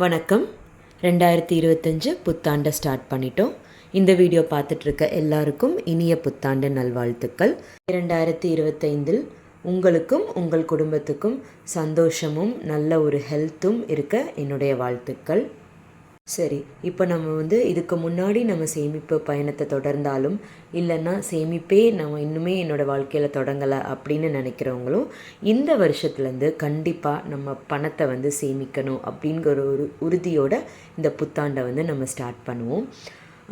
வணக்கம். ரெண்டாயிரத்தி இருபத்தஞ்சு புத்தாண்டை ஸ்டார்ட் பண்ணிட்டோம். இந்த வீடியோ பார்த்துட்ருக்க எல்லாருக்கும் இனிய புத்தாண்டு நல்வாழ்த்துக்கள். இரண்டாயிரத்தி இருபத்தைந்தில் உங்களுக்கும் உங்கள் குடும்பத்துக்கும் சந்தோஷமும் நல்ல ஒரு ஹெல்த்தும் இருக்க என்னுடைய வாழ்த்துக்கள். சரி இப்போ நம்ம வந்து இதுக்கு முன்னாடி நம்ம சேமிப்பு பயணத்தை தொடர்ந்தாலும் இல்லைன்னா சேமிப்பே நம்ம இன்னுமே என்னோடய வாழ்க்கையில் தொடங்கலை அப்படின்னு நினைக்கிறவங்களும் இந்த வருஷத்துலேருந்து கண்டிப்பாக நம்ம பணத்தை வந்து சேமிக்கணும் அப்படிங்கிற ஒரு உறுதியோட இந்த புத்தாண்டை வந்து நம்ம ஸ்டார்ட் பண்ணுவோம்.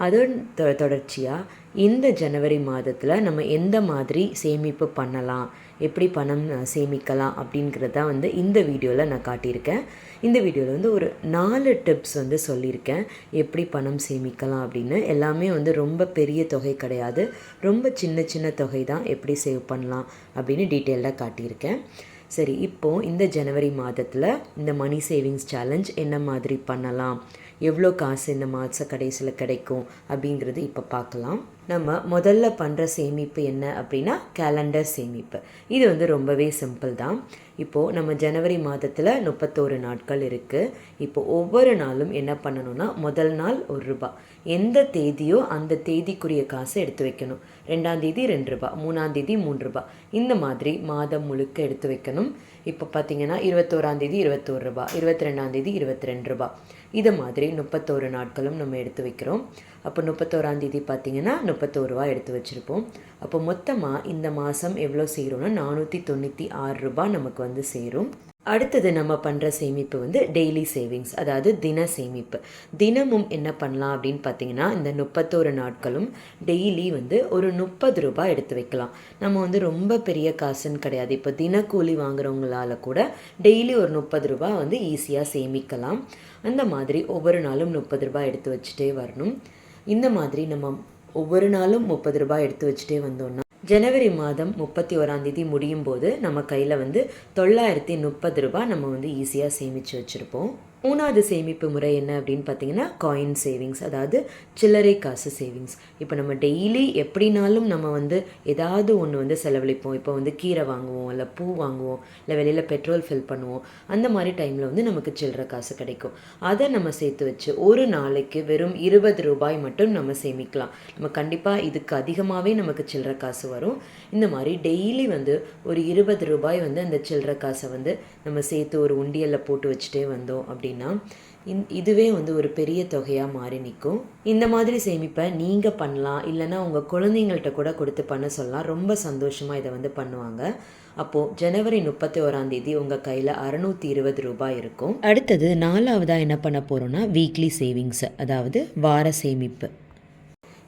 அதன் தொ தொடர்ச்சியாக இந்த ஜனவரி மாதத்தில் நம்ம எந்த மாதிரி சேமிப்பு பண்ணலாம் எப்படி பணம் சேமிக்கலாம் அப்படிங்கிறத வந்து இந்த வீடியோவில் நான் காட்டியிருக்கேன். இந்த வீடியோவில் வந்து ஒரு நாலு டிப்ஸ் வந்து சொல்லியிருக்கேன். எப்படி பணம் சேமிக்கலாம் அப்படின்னு. எல்லாமே வந்து ரொம்ப பெரிய தொகை கிடையாது. ரொம்ப சின்ன சின்ன தொகை தான் எப்படி சேவ் பண்ணலாம் அப்படின்னு டீட்டெயிலாக காட்டியிருக்கேன். சரி இப்போது இந்த ஜனவரி மாதத்தில் இந்த மணி சேவிங்ஸ் சேலஞ்ச் என்ன மாதிரி பண்ணலாம்? எவ்வளோ காசு இந்த மாத கடைசியில் கிடைக்கும் அப்படிங்கிறது இப்போ பார்க்கலாம் நம்ம முதல்ல பண்ணுற சேமிப்பு என்ன அப்படின்னா கேலண்டர் சேமிப்பு. இது வந்து ரொம்பவே சிம்பிள் தான். இப்போது நம்ம ஜனவரி மாதத்தில் முப்பத்தோரு நாட்கள் இருக்குது இப்போது ஒவ்வொரு நாளும் என்ன பண்ணணும்னா முதல் நாள் ஒரு ரூபா. எந்த தேதியோ அந்த தேதிக்குரிய காசை எடுத்து வைக்கணும். ரெண்டாம் தேதி ரெண்டு ரூபா மூணாம் தேதி மூன்று ரூபா. இந்த மாதிரி மாதம் முழுக்க எடுத்து வைக்கணும். இப்போ பார்த்தீங்கன்னா இருபத்தோராந்தேதி இருபத்தோரு ரூபா இருபத்தி ரெண்டாம் தேதி இருபத்தி ரெண்டு ரூபா. இது மாதிரி முப்பத்தோரு நாட்களும் நம்ம எடுத்து வைக்கிறோம். அப்போ முப்பத்தோராந்தேதி பார்த்தீங்கன்னா முப்பத்தோரு ரூபா எடுத்து வச்சுருப்போம். அப்போ மொத்தமாக இந்த மாதம் எவ்வளோ செய்கிறோன்னா நானூற்றி தொண்ணூற்றி ஆறு ரூபாய் நமக்கு வந்து சேரும். அடுத்தது நம்ம பண்ணுற சேமிப்பு வந்து டெய்லி சேவிங்ஸ் அதாவது தின சேமிப்பு. தினமும் என்ன பண்ணலாம் அப்படின்னு பார்த்தீங்கன்னா இந்த முப்பத்தோரு நாட்களும் டெய்லி வந்து ஒரு முப்பது ரூபாய் எடுத்து வைக்கலாம். நம்ம வந்து ரொம்ப பெரிய காசுன்னு கிடையாது. இப்போ தினக்கூலி வாங்குறவங்களால கூட டெய்லி ஒரு முப்பது ரூபாய் வந்து ஈஸியாக சேமிக்கலாம். அந்த மாதிரி ஒவ்வொரு நாளும் முப்பது ரூபாய் எடுத்து வச்சுட்டே வரணும். இந்த மாதிரி நம்ம ஒவ்வொரு நாளும் முப்பது ரூபாய் எடுத்து வச்சுட்டே வந்தோம்னா ஜனவரி மாதம் முப்பத்தி ஓராம் தேதி முடியும் போது நம்ம கையில் வந்து தொள்ளாயிரத்தி முப்பது ரூபாய் நம்ம வந்து ஈஸியாக சேமித்து வச்சுருப்போம். மூணாவது சேமிப்பு முறை என்ன அப்படின்னு பார்த்தீங்கன்னா காயின் சேவிங்ஸ் அதாவது சில்லறை காசு சேவிங்ஸ் இப்போ நம்ம டெய்லி எப்படினாலும் நம்ம வந்து ஏதாவது ஒன்று வந்து செலவழிப்போம். இப்போ வந்து கீரை வாங்குவோம் இல்லை பூ வாங்குவோம் இல்லை வெளியில் பெட்ரோல் ஃபில் பண்ணுவோம். அந்த மாதிரி டைமில் வந்து நமக்கு சில்லறை காசு கிடைக்கும். அதை நம்ம சேர்த்து வச்சு ஒரு நாளைக்கு வெறும் இருபது ரூபாய் மட்டும் நம்ம சேமிக்கலாம். நம்ம கண்டிப்பாக இதுக்கு அதிகமாகவே நமக்கு சில்லறை காசு வரும். இந்த மாதிரி டெய்லி வந்து ஒரு இருபது ரூபாய் வந்து அந்த சில்லறை காசை வந்து நம்ம சேர்த்து ஒரு உண்டியலில் போட்டு வச்சுட்டே வந்தோம் அப்படின்னு அப்படின்னா இந் இதுவே வந்து ஒரு பெரிய தொகையாக மாறி நிற்கும் இந்த மாதிரி சேமிப்பை நீங்கள் பண்ணலாம் இல்லைன்னா உங்கள் குழந்தைங்கள்ட்ட கூட கொடுத்து பண்ண சொல்லலாம் ரொம்ப சந்தோஷமாக இதை வந்து பண்ணுவாங்க. அப்போது ஜனவரி முப்பத்தி ஓராந்தேதி உங்கள் கையில் அறநூற்றி இருபது ரூபாய் இருக்கும். அடுத்தது நாலாவதாக என்ன பண்ண போகிறோன்னா வீக்லி சேவிங்ஸ் அதாவது வார சேமிப்பு.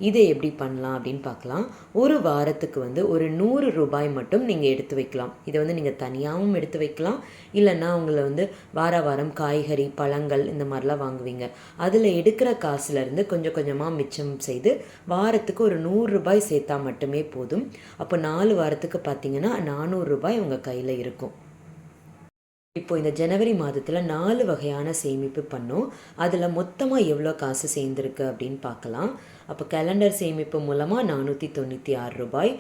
இதை எப்படி பண்ணலாம் அப்படின்னு பார்க்கலாம். ஒரு வாரத்துக்கு வந்து ஒரு நூறு ரூபாய் மட்டும் நீங்கள் எடுத்து வைக்கலாம். இதை வந்து நீங்கள் தனியாகவும் எடுத்து வைக்கலாம். இல்லைன்னா உங்களை வந்து வார வாரம் காய்கறி பழங்கள் இந்த மாதிரிலாம் வாங்குவீங்க. அதில் எடுக்கிற காசுலேருந்து கொஞ்சம் கொஞ்சமாக மிச்சம் செய்து வாரத்துக்கு ஒரு நூறு ரூபாய் சேர்த்தா மட்டுமே போதும். அப்போ நாலு வாரத்துக்கு பார்த்தீங்கன்னா நானூறு ரூபாய் உங்கள் கையில் இருக்கும். இப்போ இந்த ஜனவரி மாதத்தில் நாலு வகையான சேமிப்பு பண்ணோம். அதில் மொத்தமாக எவ்வளோ காசு சேர்ந்துருக்கு அப்படின்னு பார்க்கலாம் அப்போ கேலண்டர் சேமிப்பு மூலமாக நானூற்றி தொண்ணூற்றி ஆறு ரூபாய்.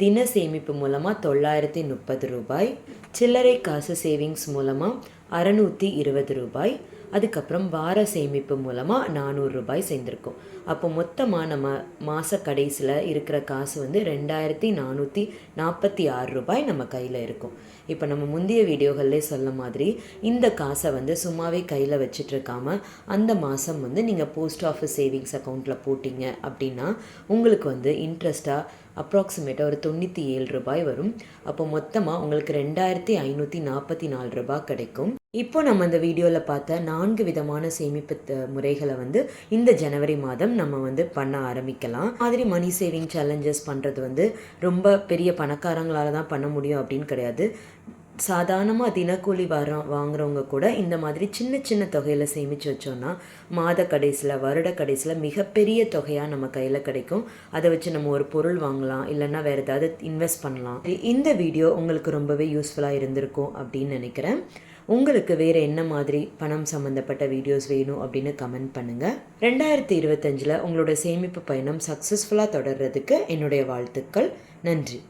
தின சேமிப்பு மூலமாக தொள்ளாயிரத்தி முப்பது ரூபாய். சில்லறை காசு சேவிங்ஸ் மூலமாக அறநூற்றி இருபது ரூபாய். அதுக்கப்புறம் வார சேமிப்பு மூலமாக நானூறு ரூபாய் சேர்ந்துருக்கும். அப்போ மொத்தமாக நம்ம மாத கடைசியில் இருக்கிற காசு வந்து ரெண்டாயிரத்தி நானூற்றி நாற்பத்தி ஆறு ரூபாய் நம்ம கையில் இருக்கும். இப்போ நம்ம முந்தைய வீடியோகள்லே சொல்ல மாதிரி இந்த காசை வந்து சும்மாவே கையில் வச்சுட்ருக்காமல் அந்த மாதம் வந்து நீங்கள் போஸ்ட் ஆஃபீஸ் சேவிங்ஸ் அக்கௌண்ட்டில் போட்டிங்க அப்படின்னா உங்களுக்கு வந்து இன்ட்ரெஸ்ட்டாக அப்ராக்சிமேட்டாக ஒரு தொண்ணூற்றி ஏழு ரூபாய் வரும். அப்போ மொத்தமாக உங்களுக்கு ரெண்டாயிரத்தி ஐநூற்றி நாற்பத்தி நாலு ரூபாய் கிடைக்கும். இப்போ நம்ம இந்த வீடியோவில் பார்த்த நான்கு விதமான சேமிப்பு முறைகளை வந்து இந்த ஜனவரி மாதம் நம்ம வந்து பண்ண ஆரம்பிக்கலாம். மாதிரி மணி சேவிங் சேலஞ்சஸ் பண்ணுறது வந்து ரொம்ப பெரிய பணக்காரங்களால் தான் பண்ண முடியும் அப்படின்னு கிடையாது. சாதாரணமாக தினக்கூலி வர வாங்குறவங்க கூட இந்த மாதிரி சின்ன சின்ன தொகையில் சேமித்து வச்சோன்னா மாத கடைசியில் வருட கடைசியில் மிகப்பெரிய தொகையாக நம்ம கையில் கிடைக்கும். அதை வச்சு நம்ம ஒரு பொருள் வாங்கலாம் இல்லைன்னா வேறு ஏதாவது இன்வெஸ்ட் பண்ணலாம். இந்த வீடியோ உங்களுக்கு ரொம்பவே யூஸ்ஃபுல்லாக இருந்திருக்கும் அப்படின்னு நினைக்கிறேன். உங்களுக்கு வேறு என்ன மாதிரி பணம் சம்மந்தப்பட்ட வீடியோஸ் வேணும் அப்படின்னு கமெண்ட் பண்ணுங்கள் ரெண்டாயிரத்தி இருபத்தஞ்சில் உங்களோட சேமிப்பு பயணம் சக்ஸஸ்ஃபுல்லாக தொடர்றதுக்கு என்னுடைய வாழ்த்துக்கள். நன்றி.